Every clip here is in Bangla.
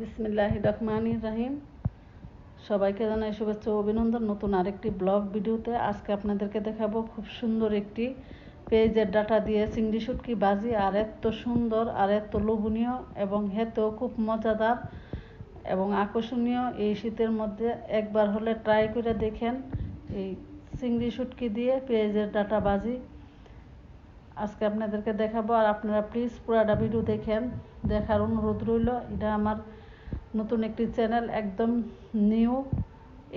বিসমিল্লাহ রহমান রাহিম। সবাইকে জানাই শুভেচ্ছা অভিনন্দন। নতুন আরেকটি ব্লগ ভিডিওতে আজকে আপনাদেরকে দেখাবো খুব সুন্দর একটি পেঁয়াজের ডাটা দিয়ে চিংড়ি শুটকি বাজি, আর এত সুন্দর, আর এত লোভনীয় এবং হেতেও খুব মজাদার এবং আকর্ষণীয় এই শীতের মধ্যে একবার হলে ট্রাই করে দেখেন এই চিংড়ি শুটকি দিয়ে পেঁয়াজের ডাটা বাজি। আজকে আপনাদেরকে দেখাবো, আর আপনারা প্লিজ পুরাটা ভিডিও দেখেন। দেখার অনুরোধ রইল, এটা আমার নতুন একটি চ্যানেল, একদম নিউ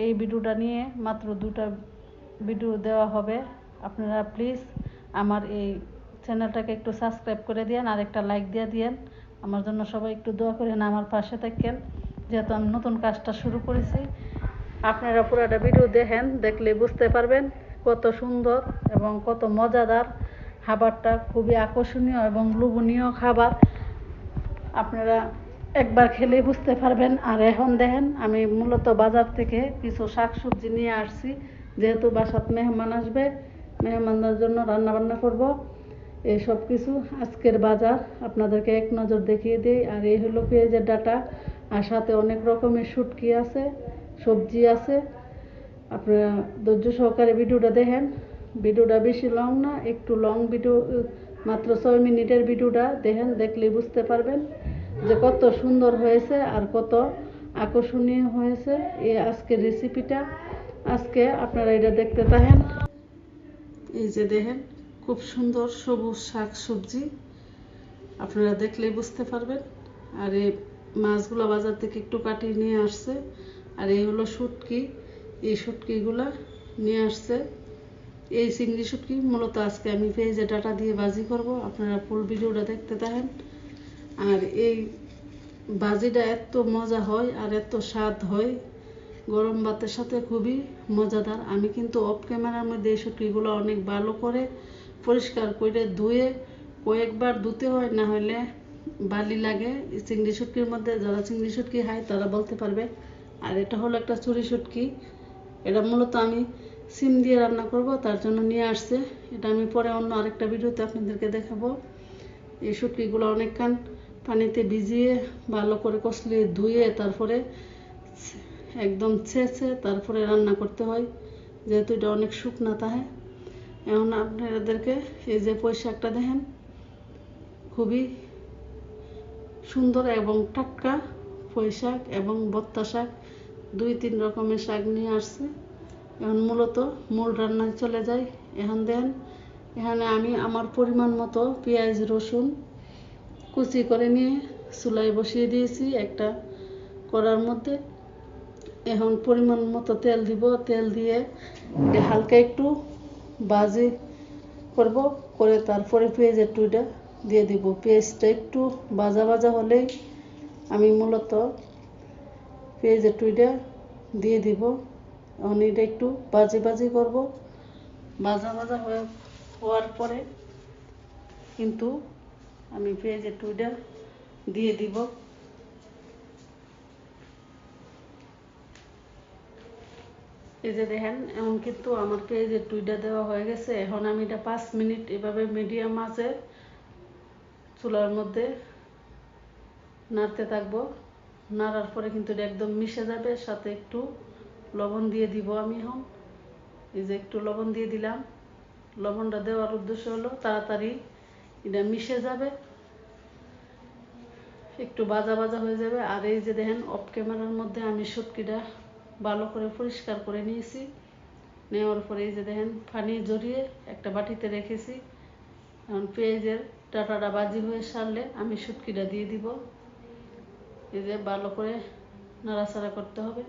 এই ভিডিওটা নিয়ে মাত্র দুটা ভিডিও দেওয়া হবে। আপনারা প্লিজ আমার এই চ্যানেলটাকে একটু সাবস্ক্রাইব করে দিয়েন আর একটা লাইক দিয়ে দিয়েন। আমার জন্য সবাই একটু দোয়া করেন আমার পাশে থাকেন, যেহেতু আমি নতুন কাজটা শুরু করেছি। আপনারা পুরোটা ভিডিও দেখেন, দেখলে বুঝতে পারবেন কত সুন্দর এবং কত মজাদার খাবারটা। খুবই আকর্ষণীয় এবং লোভনীয় খাবার। আপনারা একবার খেলেই বুঝতে পারবেন। আর এখন দেখেন, আমি মূলত বাজার থেকে কিছু শাক সবজি নিয়ে আসছি। যেহেতু বাসাত মেহমান আসবে, মেহমানদের জন্য রান্না বান্না করব। এই সব কিছু আজকের বাজার। আপনাদেরকে এক নজর দেখিয়ে দিই। আর এই হলো পেঁয়াজের ডাটা। আর সাথে অনেক রকমের শুটকি আছে, সবজি আছে। আপনারা ধৈর্য সহকারে ভিডিওটা দেখেন। ভিডিওটা বেশি লং না, একটু লং ভিডিও, মাত্র ছয় মিনিটের ভিডিওটা দেখেন দেখলেই বুঝতে পারবেন। যে কত সুন্দর হয়েছে আর কত আকর্ষণীয় হয়েছে এই আজকের রেসিপিটা আজকে আপনারা এটা দেখতে থাকেন। এই যে দেখেন, খুব সুন্দর সবুজ শাক সবজি। আপনারা দেখলেই বুঝতে পারবেন। আর এই মাছগুলো বাজার থেকে একটু কাটিয়ে নিয়ে আসছে। আর এই হলো শুটকি। এই শুটকিগুলো নিয়ে আসছে। এই চিংড়ি শুটকি মূলত আজকে আমি পেঁয়াজে ডাটা দিয়ে বাজি করব। আপনারা ফুল ভিডিওটা দেখতে থাকেন। আর এই বাজিটা এত মজা হয় আর এত স্বাদ হয়। গরম ভাতের সাথে খুবই মজাদার। আমি কিন্তু অফ ক্যামেরার মধ্যে এই শুটকিগুলো অনেক ভালো করে পরিষ্কার করে ধুয়ে কয়েকবার ধুতে হয়, না হলে বালি লাগে। চিংড়ি শুটকির মধ্যে যারা চিংড়ি শুটকি খায় তারা বলতে পারবে। আর এটা হলো একটা চুরি শুটকি। এটা মূলত আমি সিম দিয়ে রান্না করব, তার জন্য নিয়ে আসছে। এটা আমি পরে অন্য আরেকটা ভিডিওতে আপনাদেরকে দেখাবো। এই শুটকিগুলো অনেকক্ষণ পানিতে ভিজিয়ে ভালো করে কষলিয়ে ধুয়ে তারপরে একদম ছেঁচে তারপরে রান্না করতে হয়। যেহেতু এটা অনেক শুকনা তাহে। এখন আপনাদেরকে এই যে পুঁই শাকটা দেখেন, খুবই সুন্দর এবং টাটকা পুঁই শাক এবং বত্তা শাক, দুই তিন রকমের শাক নিয়ে আসছে। এখন মূলত মূল রান্নায় চলে যায় এখন দেন এখানে আমি আমার পরিমাণ মতো পেঁয়াজ, রসুন কুচি করে নিয়ে চুলায় বসিয়ে দিয়েছি একটা করার মধ্যে। এখন পরিমাণ মতো তেল দিব। তেল দিয়ে হালকা একটু বাজি করব। করে তারপরে পেঁয়াজের টুইটা দিয়ে দিব। পেঁয়াজটা একটু ভাজা ভাজা হলেই আমি মূলত পেঁয়াজের টুইটা দিয়ে দিব। এখন এটা একটু বাজি বাজি করব। ভাজা ভাজা হয়ে হওয়ার পরে কিন্তু আমি পেঁয়াজের টুইটা দিয়ে দিব। এই যে দেখেন, এখন কিন্তু আমার পেঁয়াজের টুইটা দেওয়া হয়ে গেছে। এখন আমি এটা পাঁচ মিনিট এভাবে মিডিয়াম আছে, চুলার মধ্যে নাড়তে থাকব। নাড়ার পরে কিন্তু এটা একদম মিশে যাবে। সাথে একটু লবণ দিয়ে দিব আমি এখন। এই যে একটু লবণ দিয়ে দিলাম। লবণটা দেওয়ার উদ্দেশ্য হলো তাড়াতাড়ি এটা মিশে যাবে, একটু বাজা বাজা হয়ে যাবে। আর এই যে দেখেন অফ ক্যামেরার মধ্যে আমি শুটকিটা ভালো করে পরিষ্কার করে নিয়েছি। নেওয়ার পরে এই যে দেখেন, পানি জড়িয়ে একটা বাটিতে রেখেছি। এখন পেঁয়াজের টাটাটা বাজি হয়ে সারলে আমি শুটকিটা দিয়ে দিব। এই যে ভালো করে নাড়াচাড়া করতে হবে।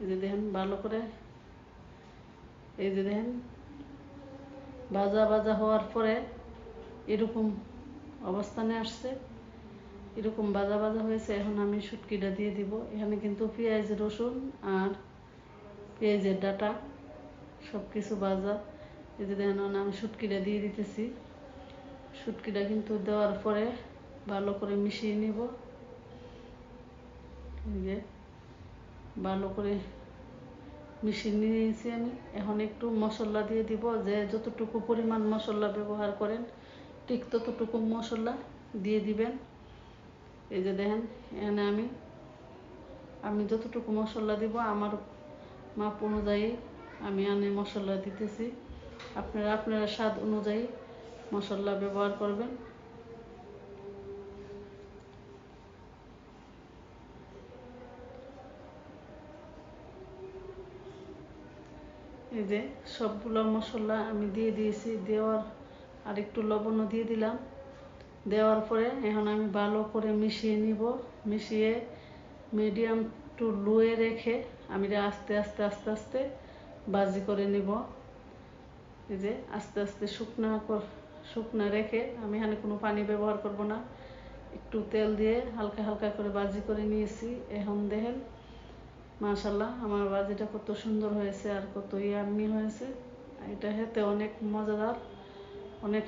এই যে দেখেন, ভালো করে এই যে দেখেন ভাজা ভাজা হওয়ার পরে এরকম অবস্থানে আসছে, এরকম বাজা বাজা হয়েছে, এখন আমি শুটকিটা দিয়ে দিব। এখানে কিন্তু পেঁয়াজ, রসুন আর পেঁয়াজের ডাটা সব কিছু ভাজা এই যে দেখেন আমি শুটকিটা দিয়ে দিতেছি। শুটকিটা কিন্তু দেওয়ার পরে ভালো করে মিশিয়ে নিব। যে ভালো করে মিশিয়ে নিয়েছি আমি। এখন একটু মশলা দিয়ে দিব, যে যতটুকু পরিমাণ মশলা ব্যবহার করেন ঠিক ততটুকু মশলা দিয়ে দিবেন। এই যে দেখেন এনে আমি আমি যতটুকু মশলা দিব, আমার মাপ অনুযায়ী আমি আনে মশলা দিতেছি। আপনারা আপনারা স্বাদ অনুযায়ী মশলা ব্যবহার করবেন। এই যে সবগুলো মশলা আমি দিয়ে দিয়েছি, দেওয়ার আর একটু লবণও দিয়ে দিলাম। দেওয়ার পরে এখন আমি ভালো করে মিশিয়ে নিব। মিশিয়ে মিডিয়াম টু লোয়ে রেখে আমি আস্তে আস্তে আস্তে আস্তে বাজি করে নিব। এই যে আস্তে আস্তে শুকনা শুকনা রেখে আমি এখানে কোনো পানি ব্যবহার করব না। একটু তেল দিয়ে হালকা হালকা করে বাজি করে নিয়েছি। এখন দেখেন মাশাল্লাহ আমার বাজিটা কত সুন্দর হয়েছে আর কত ইয়াম্মি হয়েছে। এটা খেতে অনেক মজাদার। অনেক